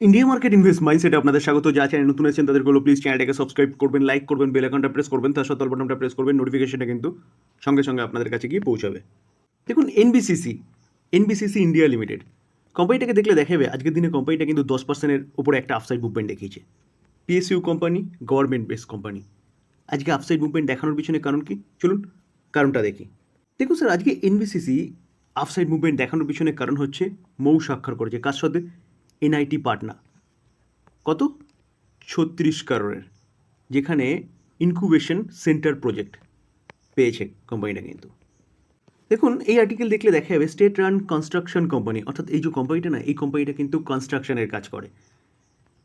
India market invest মাইন্ডসেটে আপনাদের স্বাগত। যা চ্যানেল নতুন আছেন তাদের তাদেরগুলো প্লিজ চ্যানেলটাকে সাবস্ক্রাইব করবেন লাইক করবেন বেল আইকনটা প্রেস করবেন, তার সাথে বাটনটা প্রেস করবেন নোটিফিকেশনটা কিন্তু সঙ্গে সঙ্গে আপনাদের কাছে গিয়ে পৌঁছাবে। দেখুন এনবিসিসি এনবিসিসি ইন্ডিয়া লিমিটেড কোম্পানিটাকে দেখলে দেখাবে, আজকের দিনে কোম্পানিটা কিন্তু দশ পার্সেন্টের উপরে একটা আফসাইড মুভমেন্ট দেখিয়েছে। PSU company government base company আজকে আফসাইড মুভমেন্ট দেখানোর পিছনে কারণ কি? চলুন, কারণটা দেখি। দেখুন স্যার আজকে এনবিসিসি আফসাইড মুভমেন্ট দেখানোর পিছনে কারণ হচ্ছে মৌ স্বাক্ষর করেছে। কার সাথে? এনআইটি পাটনা। কত? ছত্রিশ কারোরের, যেখানে ইনকুবেশন সেন্টার প্রজেক্ট পেয়েছে কোম্পানিটা কিন্তু। দেখুন, এই আর্টিকেল দেখলে দেখা যাবে স্টেট রান কনস্ট্রাকশন কোম্পানি অর্থাৎ এই যে কোম্পানিটা না, এই কোম্পানিটা কিন্তু কনস্ট্রাকশনের কাজ করে।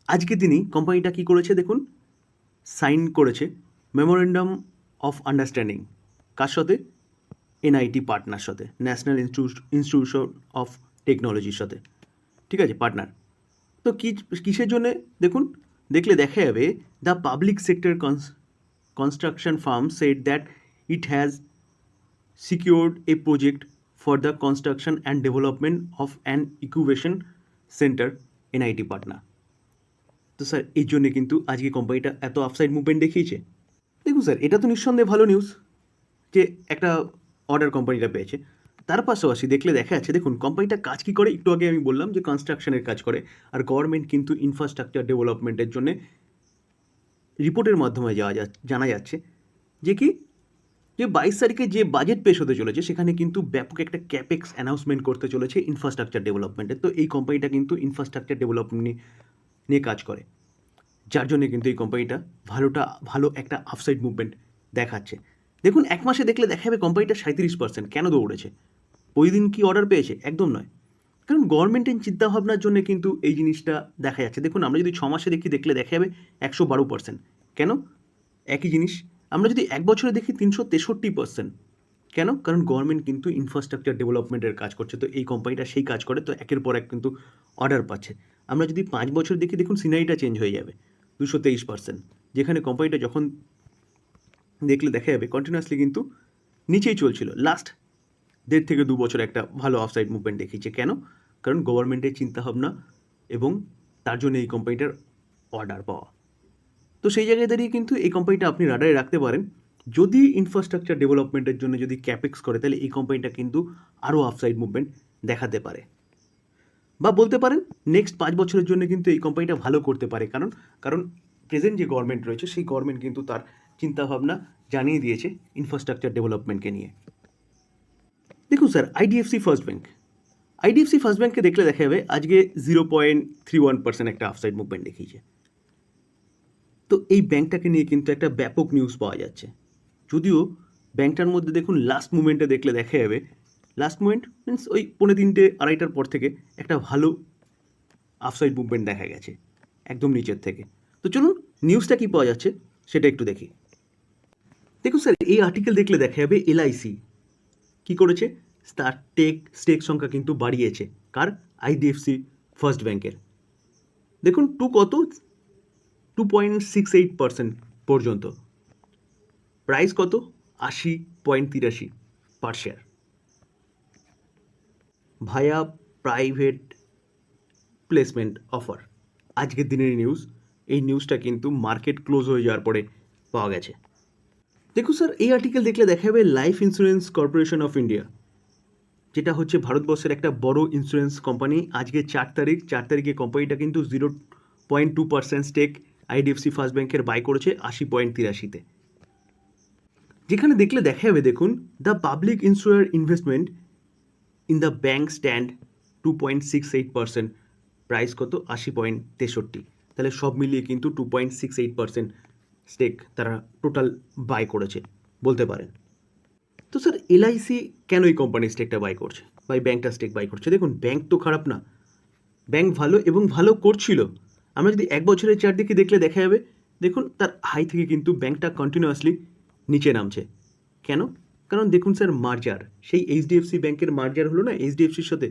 আজকে তিনি কোম্পানিটা কি করেছে দেখুন? সাইন করেছে মেমোরেন্ডাম অফ আন্ডারস্ট্যান্ডিং কার সাথে? এনআইটি পার্টনার সাথে ন্যাশনাল ইনস্টিটিউট ইনস্টিটিউশন অফ টেকনোলজির সাথে। ঠিক আছে পার্টনার তো কি, কিসের জন্য? দেখুন, দেখলে দেখা যাবে the public sector construction firm set that it has secured a project for the construction and development of an incubation center NIT Patna তো স্যার এই জন্য কিন্তু আজকে কোম্পানিটা এত আফসাইড মুভমেন্ট দেখিয়েছে। দেখুন স্যার এটা তো নিঃসন্দেহে ভালো নিউজ যে একটা অর্ডার কোম্পানিটা পেয়েছে। তার পাশাপাশি দেখলে দেখা যাচ্ছে, দেখুন কোম্পানিটা কাজ কী করে? একটু আগে আমি বললাম যে কনস্ট্রাকশনের কাজ করে। আর গভর্নমেন্ট কিন্তু ইনফ্রাস্ট্রাকচার ডেভেলপমেন্টের জন্য রিপোর্টের মাধ্যমে যাওয়া যা, জানা যাচ্ছে যে কি? যে বাইশ তারিখে যে বাজেট পেশ হতে চলেছে, সেখানে কিন্তু ব্যাপক একটা ক্যাপেক্স অ্যানাউন্সমেন্ট করতে চলেছে ইনফ্রাস্ট্রাকচার ডেভেলপমেন্টের তো এই কোম্পানিটা কিন্তু ইনফ্রাস্ট্রাকচার ডেভেলপমেন্ট নিয়ে কাজ করে। যার জন্য কিন্তু এই কোম্পানিটা ভালোটা, ভালো একটা আফসাইড মুভমেন্ট দেখাচ্ছে। দেখুন, এক মাসে দেখলে দেখা যাবে কোম্পানিটা সাঁত্রিশ পার্সেন্ট কেন দৌড়েছে? প্রতিদিন কি অর্ডার পেয়েছে? একদম নয়। কারণ গভর্নমেন্টের চিন্তাভাবনার জন্য কিন্তু এই জিনিসটা দেখা যাচ্ছে। দেখুন, আমরা যদি ছ মাসে দেখি, দেখলে দেখা যাবে একশো বারো পার্সেন্ট কেন? একই জিনিস। আমরা যদি এক বছরে দেখি তিনশো তেষট্টি পার্সেন্ট কেন? কারণ গভর্নমেন্ট কিন্তু ইনফ্রাস্ট্রাকচার ডেভেলপমেন্টের কাজ করছে। তো এই কোম্পানিটা সেই কাজ করে, তো একের পর এক কিন্তু অর্ডার পাচ্ছে। আমরা যদি পাঁচ বছর দেখি, দেখুন সিনারিটা চেঞ্জ হয়ে যাবে, দুশো তেইশ পার্সেন্ট যেখানে কোম্পানিটা যখন দেখলে দেখা যাবে কন্টিনিউয়াসলি কিন্তু নিচেই চলছিল। লাস্ট দেড় থেকে দু বছর একটা ভালো অফসাইড মুভমেন্ট দেখিয়েছে। কেন? কারণ গভর্নমেন্টের চিন্তাভাবনা এবং তার জন্য এই কোম্পানিটার অর্ডার পাওয়া। তো সেই জায়গায় দাঁড়িয়ে কিন্তু এই কোম্পানিটা আপনি রাডারে রাখতে পারেন। যদি ইনফ্রাস্ট্রাকচার ডেভেলপমেন্টের জন্য যদি ক্যাপেক্স করে, তাহলে এই কোম্পানিটা কিন্তু আরও আফসাইড মুভমেন্ট দেখাতে পারে। বা বলতে পারেন নেক্সট পাঁচ বছরের জন্য কিন্তু এই কোম্পানিটা ভালো করতে পারে। কারণ কারণ প্রেজেন্ট যে গভর্নমেন্ট রয়েছে, সেই গভর্নমেন্ট কিন্তু তার চিন্তাভাবনা জানিয়ে দিয়েছে ইনফ্রাস্ট্রাকচার ডেভেলপমেন্টকে নিয়ে। দেখুন sir IDFC first bank IDFC first ব্যাংককে দেখলে দেখা যাবে, আজকে zero point three one percent একটা আফসাইড মুভমেন্ট দেখিয়েছে। তো এই ব্যাংকটাকে নিয়ে কিন্তু একটা ব্যাপক নিউজ পাওয়া যাচ্ছে। যদিও ব্যাংকটার মধ্যে দেখুন লাস্ট মুভমেন্টে দেখলে দেখা যাবে লাস্ট মুভমেন্ট মিনস ওই পৌনে তিনটে, আড়াইটার পর থেকে একটা ভালো আফসাইড মুভমেন্ট দেখা গেছে, একদম নিচের থেকে। তো চলুন নিউজটা কী পাওয়া যাচ্ছে, সেটা একটু দেখি। দেখুন স্যার, এই আর্টিকেল দেখলে দেখা যাবে এলআইসি কী করেছে? তার টেক স্টেক সংখ্যা কিন্তু বাড়িয়েছে। কার? আইডিএফসি ফার্স্ট ব্যাংকের দেখুন, টু কত? Two point six eight percent পর্যন্ত। প্রাইস কত? আশি পয়েন্ট তিরাশি per share. Via private placement offer. আজকের দিনের নিউজ এই নিউজটা কিন্তু মার্কেট ক্লোজ হয়ে যাওয়ার পরে পাওয়া গেছে। দেখুন স্যার, এই আর্টিকেল দেখলে দেখা যাবে life insurance corporation of India যেটা হচ্ছে ভারতবর্ষের একটা বড় ইন্স্যুরেন্স কোম্পানি আজকে চার তারিখ, চার তারিখে কোম্পানিটা কিন্তু zero point two percent stake IDFC first ব্যাংকের বাই করেছে, আশি পয়েন্ট তিরাশিতে। যেখানে দেখলে দেখা যাবে, দেখুন the public insurer investment in the bank stand two point six eight percent price কত? আশি পয়েন্ট তেষট্টি। তাহলে সব মিলিয়ে কিন্তু two point six eight percent stake তারা টোটাল বাই করেছে, বলতে পারেন। তো স্যার এলআইসি কেন এই কোম্পানির স্টেকটা বাই করছে? বা এই ব্যাংকটা স্টেক বাই করছে? দেখুন ব্যাংক তো খারাপ না। ব্যাংক ভালো এবং ভালো করছিল। আমরা যদি এক বছরের চারদিকে দেখলে দেখা যাবে, দেখুন, তার হাই থেকে কিন্তু ব্যাংকটা কন্টিনিউয়াসলি নিচে নামছে। কেন? কারণ দেখুন স্যার মার্জার সেই এইচডিএফসি ব্যাংকের মার্জার হলো না এইচডিএফসির সাথে।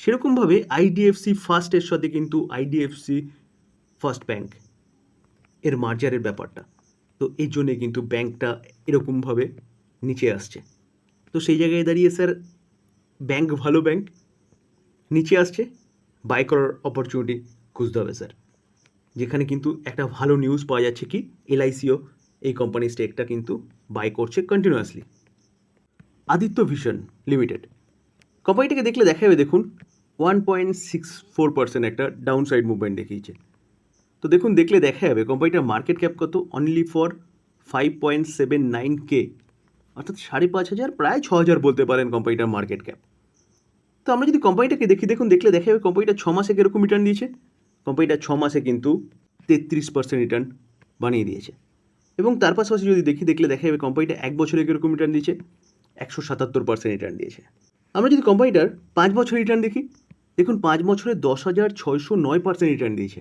সেরকমভাবে আইডিএফসি ফার্স্টের সাথে কিন্তু আইডিএফসি ফার্স্ট ব্যাংক এর মার্জারের ব্যাপারটা। তো এই জন্যে কিন্তু ব্যাংকটা এরকমভাবে নিচে আসছে। তো সেই জায়গায় দাঁড়িয়ে স্যার ব্যাংক ভালো ব্যাংক নিচে আসছে বাই করার অপরচুনিটি খুঁজতে হবে স্যার যেখানে কিন্তু একটা ভালো নিউজ পাওয়া যাচ্ছে কি এলআইসিও এই কোম্পানির স্টেকটা কিন্তু বাই করছে কন্টিনিউয়াসলি আদিত্য ভিশন লিমিটেড কোম্পানিটাকে দেখলে দেখা যাবে দেখুন one point six four percent একটা ডাউন সাইড মুভমেন্ট দেখিয়েছে। তো দেখুন, দেখলে দেখা যাবে কোম্পানিটার মার্কেট ক্যাপ কত? Only for five point seven nine K অর্থাৎ সাড়ে পাঁচ হাজার, প্রায় ছ হাজার বলতে পারেন কোম্পানিটার মার্কেট ক্যাপ তো আমরা যদি কোম্পানিটাকে দেখি, দেখুন, দেখলে দেখা যাবে কোম্পানিটা ছ মাসে কীরকম রিটার্ন দিয়েছে? কোম্পানিটা ছ মাসে কিন্তু তেত্রিশ পার্সেন্ট রিটার্ন বানিয়ে দিয়েছে। এবং তার পাশাপাশি যদি দেখি, দেখলে দেখা যাবে কোম্পানিটা এক বছরে কীরকম রিটার্ন দিয়েছে? একশো সাতাত্তর পার্সেন্ট রিটার্ন দিয়েছে। আমরা যদি কোম্পানিটার পাঁচ বছর রিটার্ন দেখি, দেখুন, পাঁচ বছরে দশ হাজার ছয়শো নয় পার্সেন্ট রিটার্ন দিয়েছে।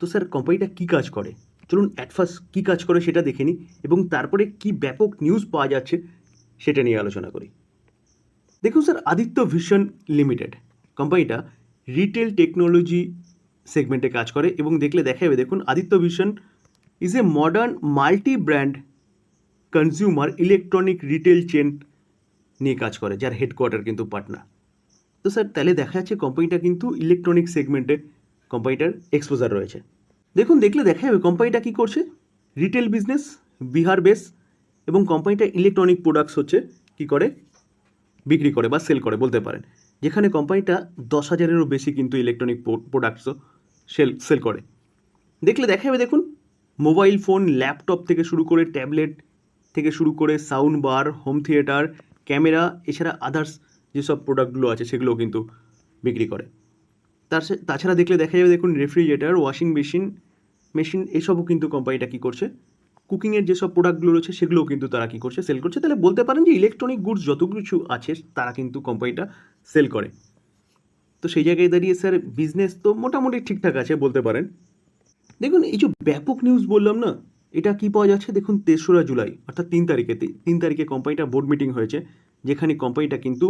তো স্যার কোম্পানিটা কী কাজ করে? চলুন অ্যাট ফার্স্ট কী কাজ করে সেটা দেখে নিই এবং তারপরে কী ব্যাপক নিউজ পাওয়া যাচ্ছে সেটা নিয়ে আলোচনা করি। দেখুন স্যার, আদিত্য ভিশন লিমিটেড কোম্পানিটা রিটেল টেকনোলজি সেগমেন্টে কাজ করে এবং দেখলে দেখা যাবে দেখুন Aditya vision is a modern multi brand consumer electronic retail chain নিয়ে কাজ করে, যার হেডকোয়ার্টার কিন্তু পাটনা। তো স্যার, তাহলে দেখা যাচ্ছে কোম্পানিটা কিন্তু ইলেকট্রনিক সেগমেন্টে কোম্পানিটার এক্সপোজার রয়েছে। দেখুন, দেখলে দেখা যাবে কোম্পানিটা কী করছে? রিটেল বিজনেস বিহার বেস এবং কোম্পানিটা ইলেকট্রনিক প্রোডাক্টস হচ্ছে, কী করে? বিক্রি করে বা সেল করে, বলতে পারেন। যেখানে কোম্পানিটা দশ হাজারেরও বেশি কিন্তু ইলেকট্রনিক প্রোডাক্টসও সেল সেল করে। দেখলে দেখা যাবে দেখুন মোবাইল ফোন ল্যাপটপ থেকে শুরু করে ট্যাবলেট থেকে শুরু করে sound bar home theatre camera এছাড়া আদার্স যেসব প্রোডাক্টগুলো আছে, সেগুলোও কিন্তু বিক্রি করে। তার তাছাড়া দেখলে দেখা যাবে দেখুন রেফ্রিজারেটর ওয়াশিং মেশিন মেশিন এসবও কিন্তু কোম্পানিটা কী করছে? কুকিংয়ের যেসব প্রোডাক্টগুলো রয়েছে সেগুলোও কিন্তু তারা কী করছে? সেল করছে। তাহলে বলতে পারেন যে ইলেকট্রনিক গুডস যত কিছু আছে তারা কিন্তু কোম্পানিটা সেল করে। তো সেই জায়গায় দাঁড়িয়ে স্যার বিজনেস তো মোটামুটি ঠিকঠাক আছে বলতে পারেন। দেখুন এই যে ব্যাপক নিউজ বললাম না, এটা কি পাওয়া যাচ্ছে? দেখুন তেসরা জুলাই, অর্থাৎ তিন তারিখে তিন তারিখে কোম্পানিটা বোর্ড মিটিং হয়েছে, যেখানে কোম্পানিটা কিন্তু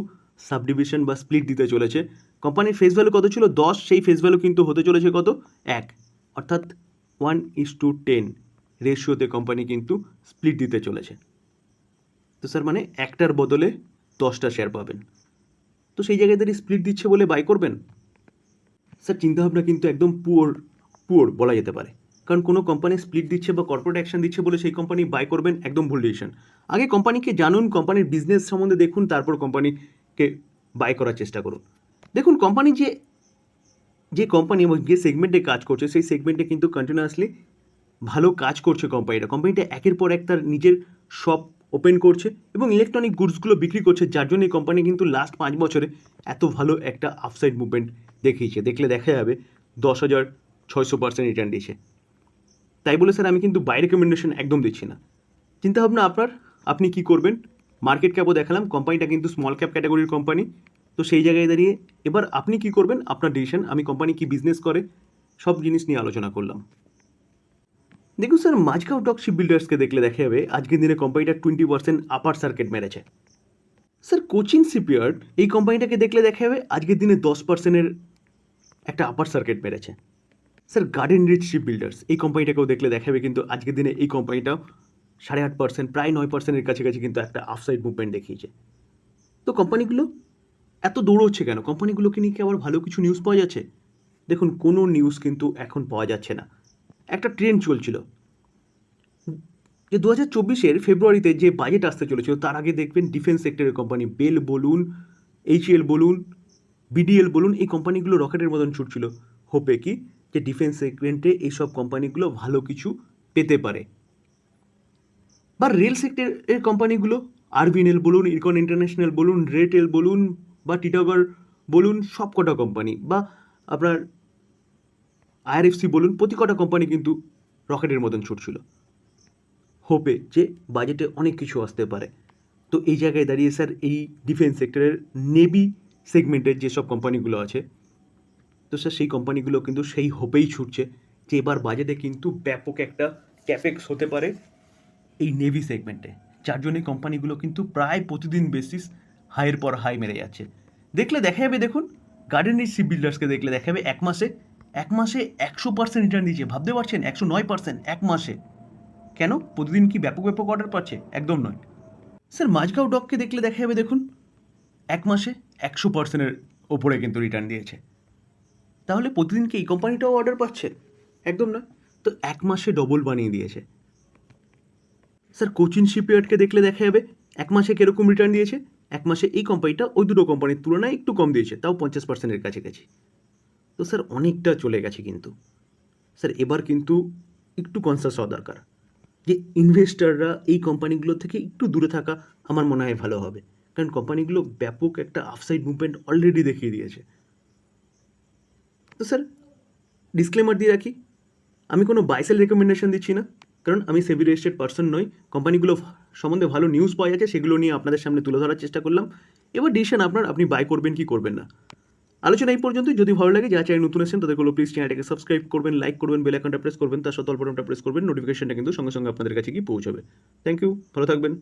সাবডিভিশন বা স্প্লিট দিতে চলেছে। কোম্পানির ফেস ভ্যালু কত ছিল? দশ, সেই ফেস ভ্যালু কিন্তু হতে চলেছে কত? এক। অর্থাৎ ওয়ান ইস টু টেন রেশিওতে কোম্পানি কিন্তু স্প্লিট দিতে চলেছে। তো স্যার মানে একটার বদলে দশটা শেয়ার পাবেন। তো সেই জায়গায় দাঁড়িয়ে স্প্লিট দিচ্ছে বলে বাই করবেন স্যার চিন্তাভাবনা কিন্তু একদম পুয়োর পুয়োর বলা যেতে পারে। কারণ কোনো কোম্পানি স্প্লিট দিচ্ছে বা কর্পোরেট অ্যাকশন দিচ্ছে বলে সেই কোম্পানি বাই করবেন, একদম ভুল ডিসিশন আগে কোম্পানিকে জানুন, কোম্পানির বিজনেস সম্বন্ধে দেখুন, তারপর কোম্পানিকে বাই করার চেষ্টা করুন। দেখুন কোম্পানি যে যে কোম্পানি এবং যে সেগমেন্টে কাজ করছে, সেই সেগমেন্টে কিন্তু কন্টিনিউয়াসলি ভালো কাজ করছে কোম্পানিটা কোম্পানিটা একের পর এক তার নিজের শপ ওপেন করছে এবং ইলেকট্রনিক গুডসগুলো বিক্রি করছে, যার জন্য এই কোম্পানি কিন্তু লাস্ট পাঁচ বছরে এত ভালো একটা আপসাইড মুভমেন্ট দেখিয়েছে। দেখলে দেখা যাবে দশ হাজার ছয়শো পার্সেন্ট রিটার্ন দিয়েছে। তাই বলে স্যার আমি কিন্তু বাই রেকমেন্ডেশন একদম দিচ্ছি না। চিন্তাভাবনা আপনার, আপনি কি করবেন? মার্কেট ক্যাপও দেখালাম কোম্পানিটা কিন্তু স্মল ক্যাপ ক্যাটাগরির কোম্পানি তো সেই জায়গায় দাঁড়িয়ে এবার আপনি কি করবেন? আপনার ডিসিশন আমি কোম্পানি কি বিজনেস করে? সব জিনিস নিয়ে আলোচনা করলাম। দেখুন স্যার মাঝগাঁও ডক শিপ বিল্ডার্সকে দেখলে দেখা যাবে, আজকের দিনে কোম্পানিটা টোয়েন্টি পার্সেন্ট আপার সার্কিট মেরেছে। স্যার কোচিং শিপইয়ার্ড এই কোম্পানিটাকে দেখলে দেখা যাবে, আজকের দিনে দশ পার্সেন্টের একটা আপার সার্কিট মেরেছে। Sir garden reach ship builders এই কোম্পানিটাকেও দেখলে দেখাবে কিন্তু আজকের দিনে এই কোম্পানিটাও সাড়ে আট পার্সেন্ট প্রায় নয় পার্সেন্টের কাছাকাছি কিন্তু একটা আফসাইড মুভমেন্ট দেখিয়েছে। তো কোম্পানিগুলো এত দৌড়চ্ছে কেন? কোম্পানিগুলোকে নিয়ে কি আবার ভালো কিছু নিউজ পাওয়া যাচ্ছে? দেখুন, কোনো নিউজ কিন্তু এখন পাওয়া যাচ্ছে না। একটা ট্রেন্ড চলছিল। যে দু হাজার চব্বিশের ফেব্রুয়ারিতে যে বাজেট আসতে চলেছিল, তার আগে দেখবেন ডিফেন্স সেক্টরের কোম্পানি বেল বলুন এইচএল বলুন বিডিএল বলুন, এই কোম্পানিগুলো রকেটের মতন ছুটছিল। হোপে কি? যে ডিফেন্স সেগমেন্টে এইসব কোম্পানিগুলো ভালো কিছু পেতে পারে। বা রেল সেক্টরের কোম্পানিগুলো আরবিএনএল বলুন ইরকন ইন্টারন্যাশনাল বলুন রেটেল বলুন, বা টিটাগর বলুন, সব কটা কোম্পানি বা আপনার আইআরএফসি বলুন, প্রতি কটা কোম্পানি কিন্তু রকেটের মতন ছুটছিল। হোপে যে বাজেটে অনেক কিছু আসতে পারে। তো এই জায়গায় দাঁড়িয়ে স্যার এই ডিফেন্স সেক্টরের নেভি সেগমেন্টের যেসব কোম্পানিগুলো আছে, তো স্যার সেই কোম্পানিগুলো কিন্তু সেই হোপেই ছুটছে যে এবার বাজেটে কিন্তু ব্যাপক একটা ক্যাপেক্স হতে পারে। এই নেভি সেগমেন্টে এই কোম্পানিগুলো কিন্তু প্রায় প্রতিদিন বেসিস হাইয়ের পর হাই মেরে যাচ্ছে। দেখলে দেখা যাবে দেখুন গার্ডেনের শিপ বিল্ডার্সকে দেখলে দেখা যাবে এক মাসে এক মাসে একশো পার্সেন্ট রিটার্ন দিচ্ছে। ভাবতে পারছেন, একশো নয় পার্সেন্ট এক মাসে। কেন? প্রতিদিন কি ব্যাপক ব্যাপক অর্ডার পাচ্ছে? একদম নয়। স্যার, মাঝগাঁও ডককে দেখলে দেখা যাবে দেখুন, এক মাসে একশো পার্সেন্টের ওপরে কিন্তু রিটার্ন দিয়েছে। তাহলে প্রতিদিন কি এই কোম্পানিটাও অর্ডার পাচ্ছে? একদম না তো এক মাসে ডবল বানিয়ে দিয়েছে। স্যার, কোচিন শিপইয়ার্ডকে দেখলে দেখা যাবে এক মাসে কীরকম রিটার্ন দিয়েছে? এক মাসে এই কোম্পানিটা ওই দুটো কোম্পানির তুলনায় একটু কম দিয়েছে, তাও পঞ্চাশ পার্সেন্টের কাছাকাছি। তো স্যার, অনেকটা চলে গেছে কিন্তু। স্যার, এবার কিন্তু একটু কনসাস হওয়া দরকার যে ইনভেস্টাররা এই কোম্পানিগুলো থেকে একটু দূরে থাকা আমার মনে হয় ভালো হবে। কারণ কোম্পানিগুলো ব্যাপক একটা আফসাইড মুভমেন্ট অলরেডি দেখিয়ে দিয়েছে। তো স্যার ডিসক্লেমার দিয়ে রাখি, আমি কোনো বাইসেল রেকমেন্ডেশন দিচ্ছি না। কারণ আমি সেভি রেজিস্টার্ড পার্সন নই। কোম্পানিগুলো সম্বন্ধে ভালো নিউজ পাওয়া যাচ্ছে, সেগুলো নিয়ে আপনাদের সামনে তুলে ধরার চেষ্টা করলাম। এবার ডিসিশন আপনার, আপনি বাই করবেন কি করবেন না। আলোচনা এই পর্যন্ত যদি ভালো লাগে যা চাই নতুন এসেছেন তাদেরগুলো প্লিজ চ্যানেলটাকে সাবস্ক্রাইব করবেন লাইক করবেন বেল আইকনটা প্রেস করবেন, তার সাথে বাটনটা প্রেস করবেন নোটিফিকেশনটা কিন্তু সঙ্গে সঙ্গে আপনাদের কাছে গিয়ে পৌঁছাবে। থ্যাংক ইউ ভালো থাকবেন।